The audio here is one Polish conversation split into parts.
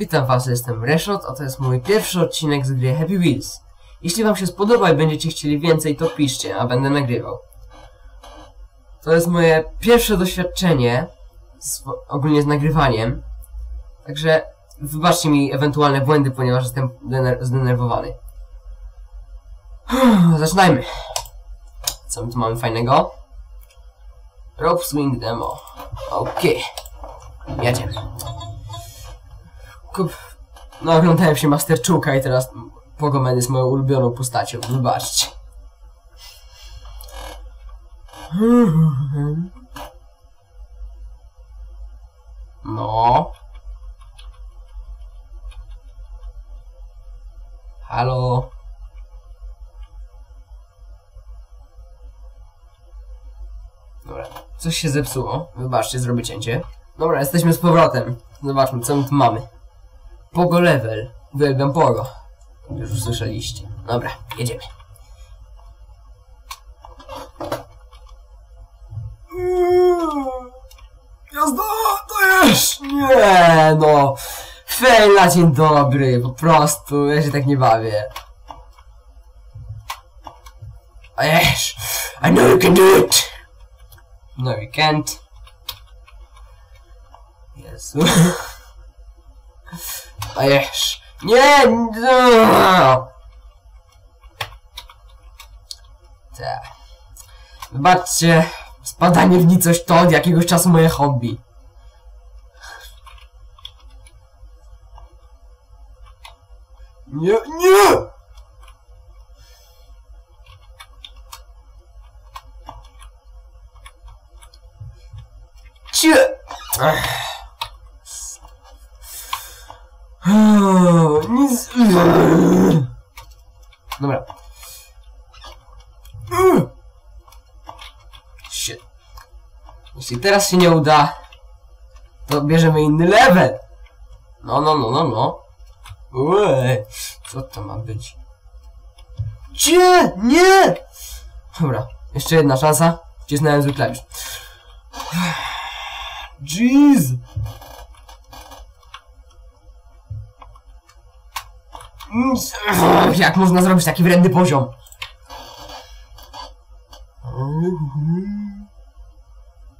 Witam was, jestem Reshot, a to jest mój pierwszy odcinek z gry Happy Wheels. Jeśli wam się spodoba i będziecie chcieli więcej, to piszcie, a będę nagrywał. To jest moje pierwsze doświadczenie z, ogólnie z nagrywaniem, także wybaczcie mi ewentualne błędy, ponieważ jestem dener zdenerwowany. Zaczynajmy. Co my tu mamy fajnego? Rope Swing Demo. Okej. Jedziemy. No, oglądałem się Master Czuka i teraz Pogomen jest moją ulubioną postacią. Wybaczcie. No. Halo. Dobra, coś się zepsuło. Wybaczcie, zrobię cięcie. Dobra, jesteśmy z powrotem. Zobaczmy, co my tu mamy. Pogo level. Uwielbiam Pogo. Już usłyszeliście. Dobra, jedziemy. Jazda, dajesz! Nie no! Fail na dzień dobry, po prostu, ja się tak nie bawię. Dajesz! I know you can do it! No you can't. Jezu. Dajesz! Nie! No! Tak. Wybaczcie, spadanie w nicość to od jakiegoś czasu moje hobby. Nie, nie! Cie! Ech. Nic... Dobra. Shit. Jeśli teraz się nie uda, to bierzemy inny level. No, no, no, no, no. Ue, co to ma być? Cie! Nie! Dobra, jeszcze jedna szansa. Wcisnąłem zły klawisz. Jeez! Jak można zrobić taki wredny poziom?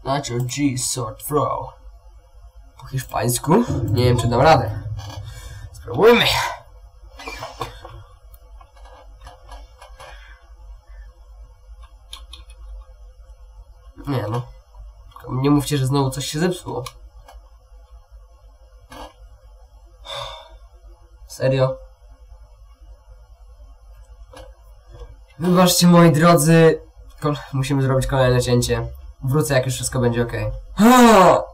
Nacho G Sword Throw. Po hiszpańsku? Nie wiem, czy dam radę. Spróbujmy. Nie no. Nie mówcie, że znowu coś się zepsuło. Serio? Wybaczcie moi drodzy, Kol musimy zrobić kolejne cięcie. Wrócę jak już wszystko będzie ok.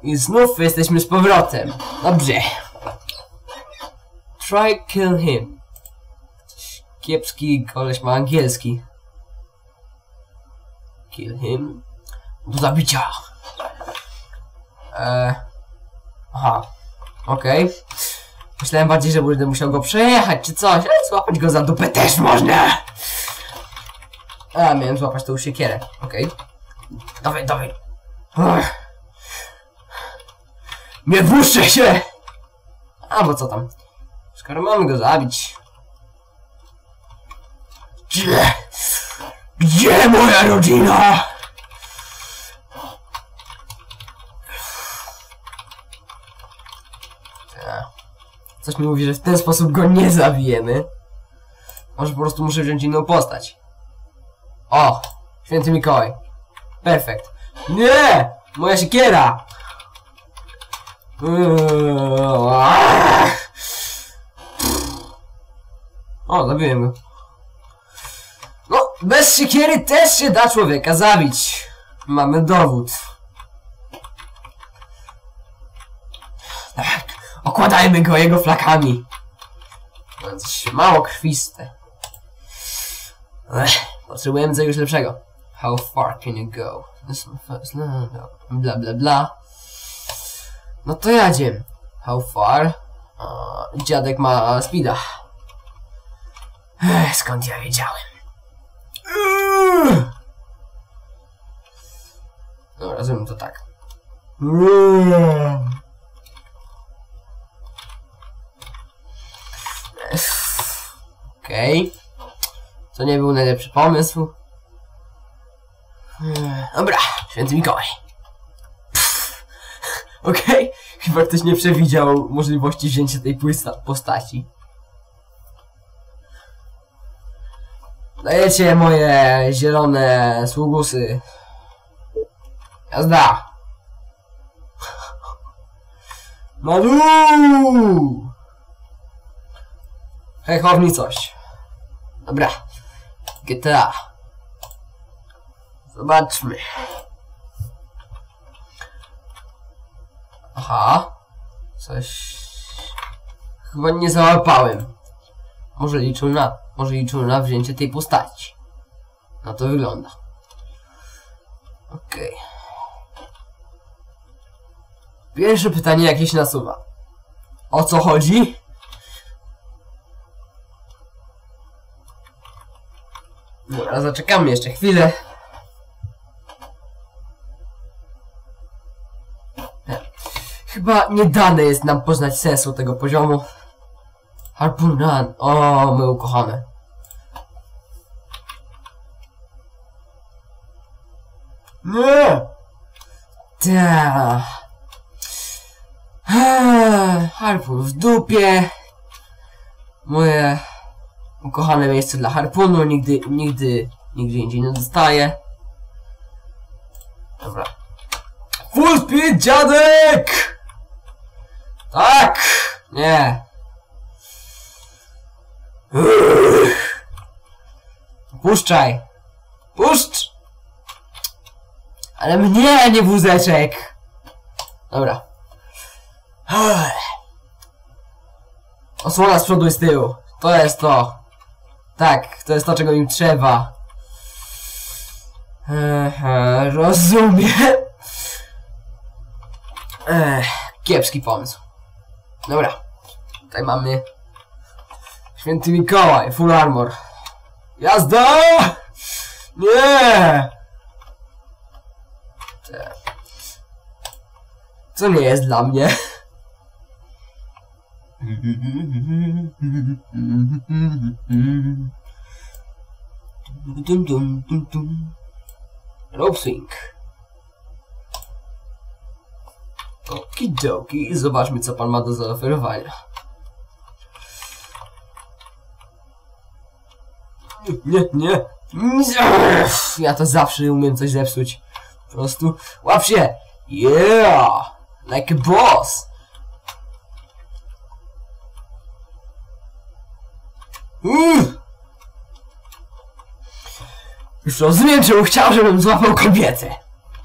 I znów jesteśmy z powrotem. Dobrze. Try kill him. Kiepski koleś ma angielski. Kill him. Do zabicia. Eee. Aha. Okej. Okay. Myślałem bardziej, że będę musiał go przejechać czy coś, ale złapać go za dupę też można. A, miałem złapać tą siekierę. Okej. Okay. Dawaj, dawaj. Nie wpuszczę się! A, bo co tam? Skoro mamy go zabić. Gdzie? Gdzie moja rodzina? Coś mi mówi, że w ten sposób go nie zabijemy. Może po prostu muszę wziąć inną postać. O! Święty Mikołaj. Perfekt. Nie! Moja siekiera! O, zabiłem go. No, bez siekiery też się da człowieka zabić. Mamy dowód. Tak, okładajmy go jego flakami. Mało krwiste. Ech. Potrzebujemy czegoś lepszego. How far can you go? No, no, no. Bla bla bla. No to jadziem. How far? Uh, dziadek ma speeda. Ech, skąd ja wiedziałem? No, rozumiem to tak. Okej. Okay nie był najlepszy pomysł. Ech, Dobra, święty Mikołaj. Okej, chyba ktoś nie przewidział możliwości wzięcia tej postaci. Dajecie moje zielone sługusy. Jazda! Na dół! Hechowni coś. Dobra. GTA. Zobaczmy. Aha. Coś... Chyba nie załapałem. Może liczył na... Może liczył na wzięcie tej postaci. Na to wygląda. Okej. Pierwsze pytanie jakieś nasuwa. O co chodzi? Dobra, zaczekamy jeszcze chwilę. Chyba nie dane jest nam poznać sensu tego poziomu. Harpoon Run. O, moje ukochane. Nie! Ta. Harpun w dupie. Moje ukochane miejsce dla harpunu. Nigdy, nigdy, nigdy indziej nie dostaję. Dobra. Full speed, dziadek! Tak! Nie. Puszczaj. Puszcz! Ale mnie, nie wózeczek! Dobra. Osłona z przodu i z tyłu. To jest to. Tak, to jest to, czego im trzeba. Aha, rozumiem. Ech, kiepski pomysł. Dobra. Tutaj mamy Święty Mikołaj, full armor. Jazda! Nie! Co nie jest dla mnie? Dum, dum, dum, dum. Rope swing. Okidoki, zobaczmy co pan ma do zaoferowania. Nie. nie. Ja to zawsze umiem coś zepsuć. Po prostu łap się. Yeah! Like a boss. Mm. Już rozumiem, czemu chciał, żebym złapał kobietę.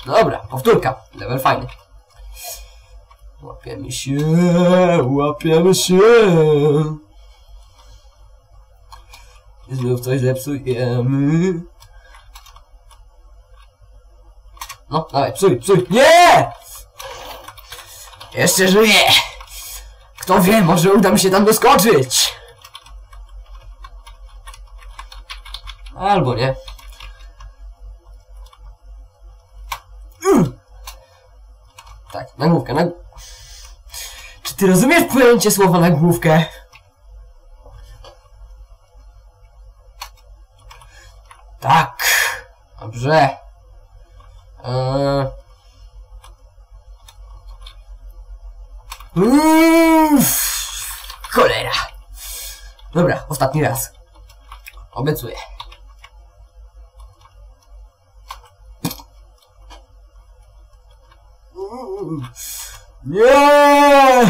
Dobra, powtórka. Level fajny. Łapiemy się, łapiemy się. Znów coś zepsujemy. No, dawaj, psuj, psuj. Nie! Jeszcze żyję. Kto wie, może uda mi się tam doskoczyć. Albo nie. Mm. Tak, na główkę, na... Czy ty rozumiesz pojęcie słowa na główkę? Tak. Dobrze. Eee... Uff, cholera. Dobra, ostatni raz. Obiecuję. Nie!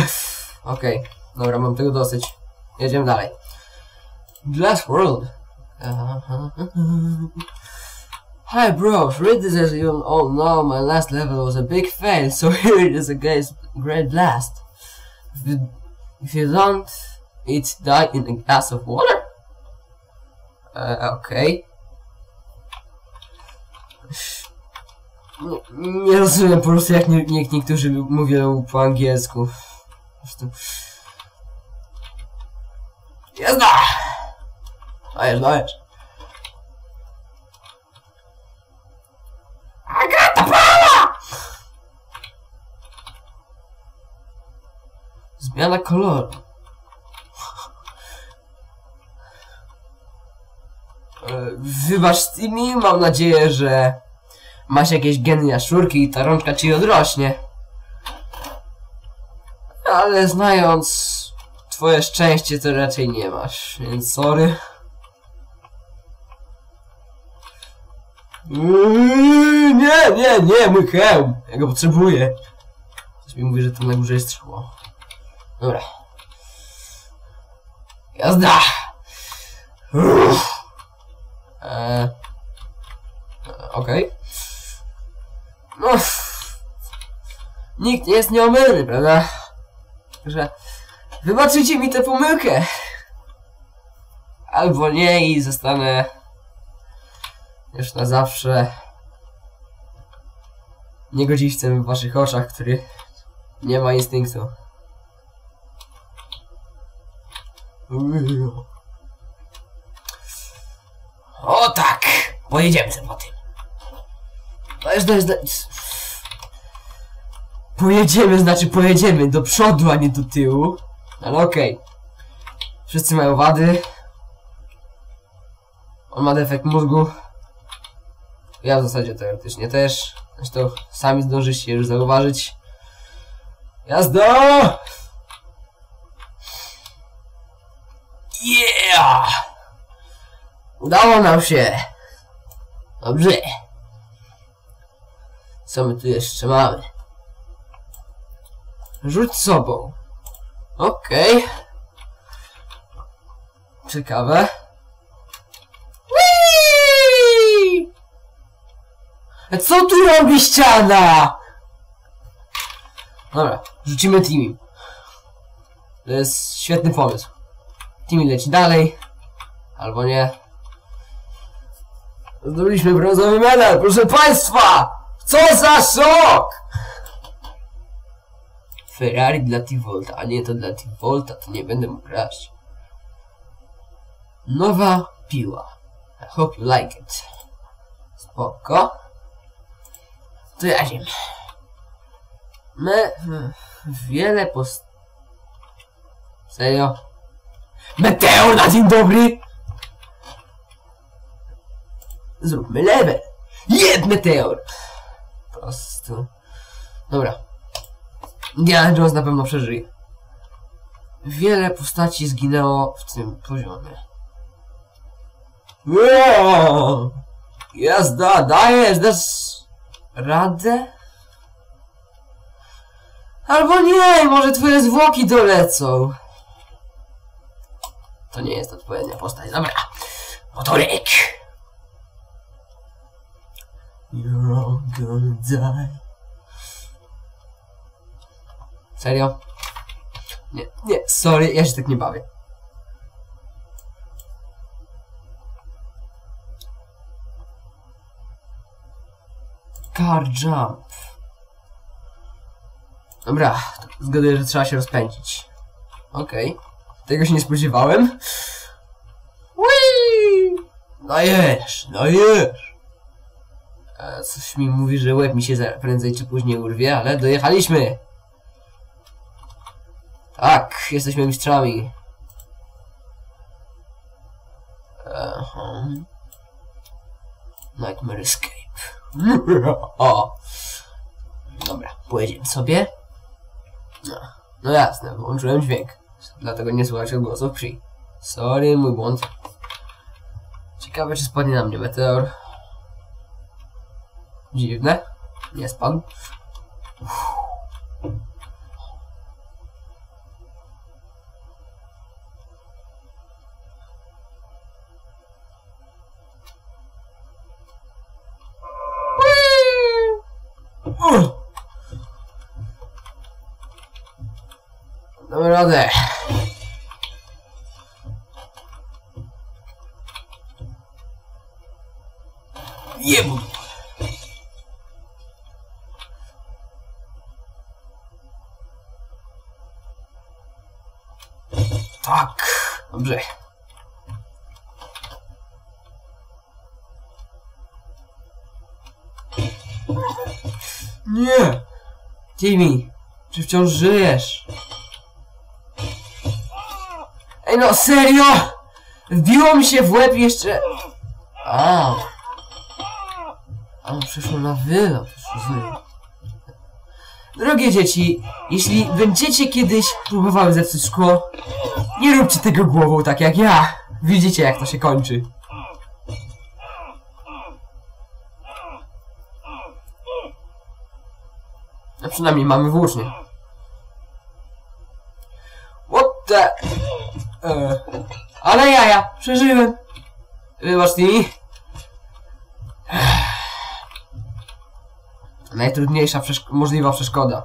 Okej, dobra, mam tego dosyć. Jedziemy dalej. Glass World. Hi bros, read this as you all know, my last level was a big fail, so here it is against Great Blast. If you, if you don't, it's die in a glass of water? Uh, okej. Nie, nie rozumiem po prostu jak, nie, jak niektórzy mówią po angielsku. Prostu... Jazda! Dajesz, dajesz. Agata Pala! Zmiana koloru. Eee, Wybacz Timmy, mam nadzieję, że masz jakieś geny jaszczurki i ta rączka ci odrośnie. Ale znając twoje szczęście, to raczej nie masz, więc sorry. Yy, nie, nie, nie, mój hełm. Ja go potrzebuję. Ktoś mi mówi, że tam na górze jest szkło. Dobra. Jazda! Uff. Eee. Okej. No. Nikt nie jest nieomylny, prawda? Także wybaczycie mi tę pomyłkę. Albo nie i zostanę już na zawsze niegodziwcem w waszych oczach, który nie ma instynktu. O tak! Pojedziemy sobie po tym. To jest, to jest. Pojedziemy, znaczy pojedziemy do przodu, a nie do tyłu. Ale okej. Wszyscy mają wady. On ma defekt mózgu. Ja w zasadzie teoretycznie też. Zresztą sami zdążycie już zauważyć. Jazda! Yeah! Udało nam się! Dobrze. Co my tu jeszcze mamy? Rzuć sobą. Okej. Ciekawe. Whee! Co tu robi ściana? Dobra, rzucimy Timmy. To jest świetny pomysł. Timmy leci dalej. Albo nie. Zdobyliśmy brązowy medal, proszę państwa! Co za szok! Ferrari dla T-Volta, a nie to dla T-Volta, to nie będę mógł grać. Nowa piła. I hope you like it. Spoko. To ja wiem. W- wiele post... Serio? Meteor na dzień dobry! Zróbmy level. Jed meteor! Po prostu. Dobra. Indiana Jones na pewno przeżyje. Wiele postaci zginęło w tym poziomie. Wow! Jazda, dajesz, dasz radę? Albo nie, może twoje zwłoki dolecą. To nie jest odpowiednia postać. Dobra. Motorek. You're all gonna die. Serio? Nie, nie, sorry, ja się tak nie bawię. Car jump. Dobra, zgaduję, że trzeba się rozpędzić. Okej. Tego się nie spodziewałem. Whee! Dajesz, dajesz. E, coś mi mówi, że łeb mi się prędzej czy później urwie, ale dojechaliśmy. Tak, jesteśmy mistrzami. Aha. Nightmare Escape. o. Dobra, pojedziemy sobie. No, no jasne, włączyłem dźwięk. Dlatego nie słychać odgłosów przy. Sorry, mój błąd. Ciekawe, czy spadnie na mnie meteor. Dziwne. Nie spadł. Uff. Radę. Jebu. Tak. Dobrze. Nie! Timmy, czy wciąż żyjesz? Ej no, serio! Wbiło mi się w łeb jeszcze... A. A przeszło na wylot. Drogie dzieci, jeśli będziecie kiedyś próbowały zepsuć szkło, nie róbcie tego głową tak jak ja. Widzicie jak to się kończy. A przynajmniej mamy włócznie. What the... E, ale jaja, przeżyłem. Wybacz mi. Najtrudniejsza możliwa przeszkoda.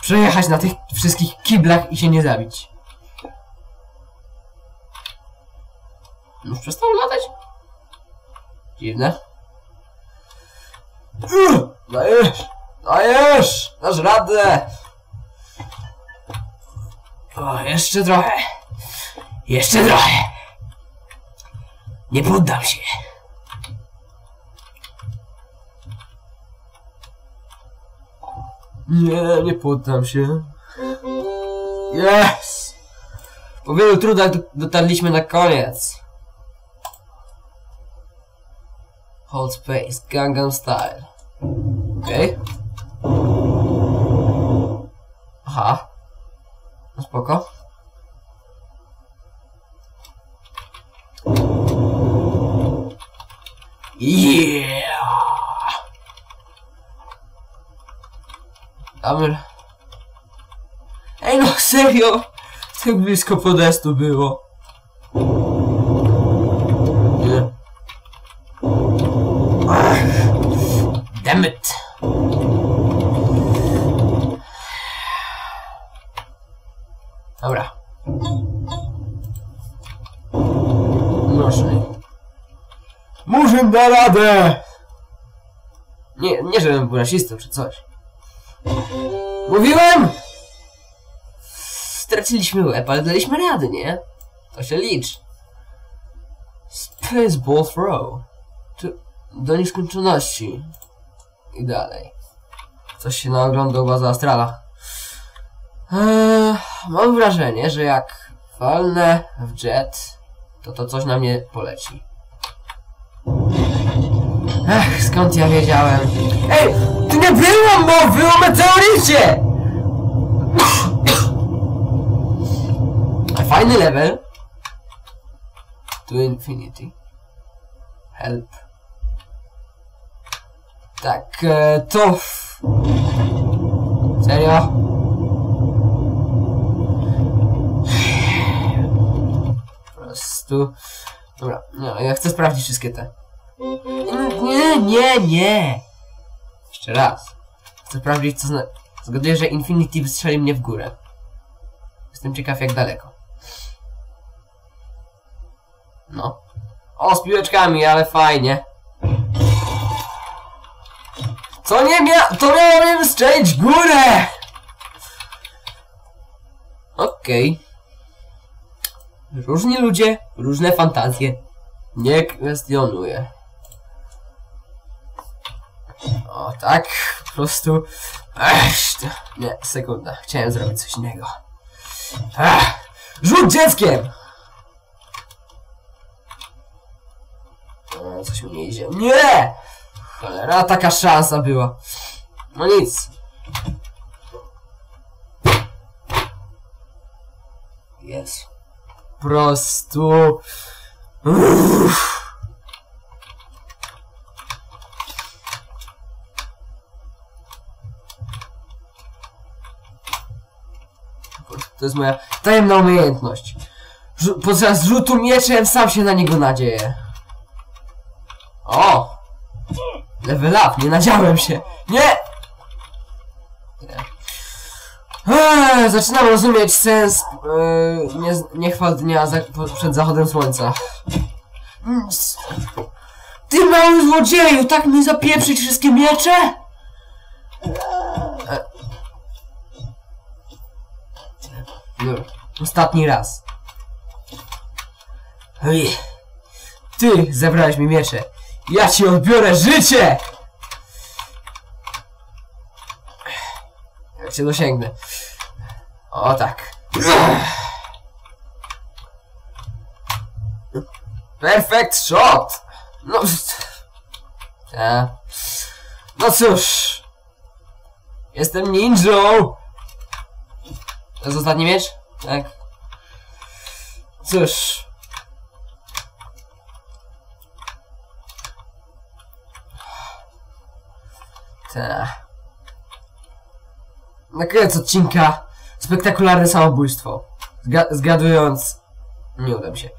Przejechać na tych wszystkich kiblach i się nie zabić. Już przestał latać? Dziwne. Dajesz! Dajesz! Dasz radę! O, jeszcze trochę. Jeszcze trochę. Nie poddam się. Nie, nie poddam się. Yes! Po wielu trudach do- dotarliśmy na koniec. Hold space, Gangnam Style. Okej. Aha. No spoko. Yeah! Dobra. Ej no serio! Tak blisko podestu było. Nie, nie żebym był rasistą czy coś. Mówiłem! Straciliśmy łeb, ale daliśmy radę, nie? To się liczy. Spaceball throw. To do nieskończoności. I dalej. Coś się naoglądał baza Astrala. Eee, mam wrażenie, że jak walnę w jet, to to coś na mnie poleci. Ech, skąd ja wiedziałem? Ej, tu nie było mowy o meteorycie! Fajny level. To infinity. Help. Tak, e, to... Serio? Po prostu... Dobra, no, ja chcę sprawdzić wszystkie te. Nie, nie, nie! Jeszcze raz. Chcę sprawdzić, co zna... Zgaduję, że Infinity wystrzeli mnie w górę. Jestem ciekaw, jak daleko. No. O, z piłeczkami, ale fajnie. Co nie mia... To wystrzelić w górę! Okej. Różni ludzie, różne fantazje. Nie kwestionuję. O, tak, po prostu... Ech, nie, sekunda, chciałem zrobić coś innego. Ech, rzut dzieckiem! O, coś mi nie idzie. Nie! Cholera, taka szansa była. No nic. Jest. Po prostu... Uff. To jest moja tajemna umiejętność. Podczas rzutu mieczem sam się na niego nadzieję. O! Level up, nie nadziałem się. Nie! Eee, zaczynam rozumieć sens yy, nie, niechwal dnia za, przed zachodem słońca. Mm, Ty mały złodzieju, tak mi zapieprzyć wszystkie miecze? Dobra, ostatni raz. Ej, ty zabrałeś mi miecze. Ja ci odbiorę życie! Jak się dosięgnę. O tak. Perfect shot! No... Ja. No cóż... Jestem ninją! To jest ostatni miecz? Tak. Cóż... Ta. Na koniec odcinka spektakularne samobójstwo. Zga zgadując... Nie uda mi się.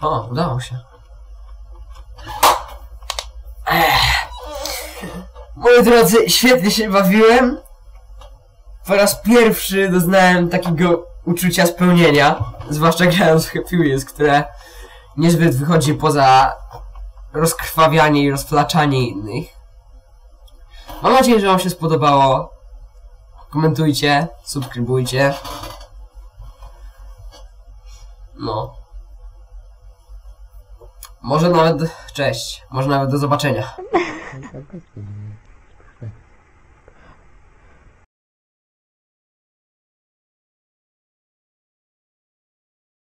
O, udało się. Ech. Moi drodzy, świetnie się bawiłem. Po raz pierwszy doznałem takiego uczucia spełnienia. Zwłaszcza grając w Happy Wheels, które niezbyt wychodzi poza rozkrwawianie i rozflaczanie innych. Mam nadzieję, że wam się spodobało. Komentujcie, subskrybujcie. No. Może nawet... Cześć. Może nawet do zobaczenia.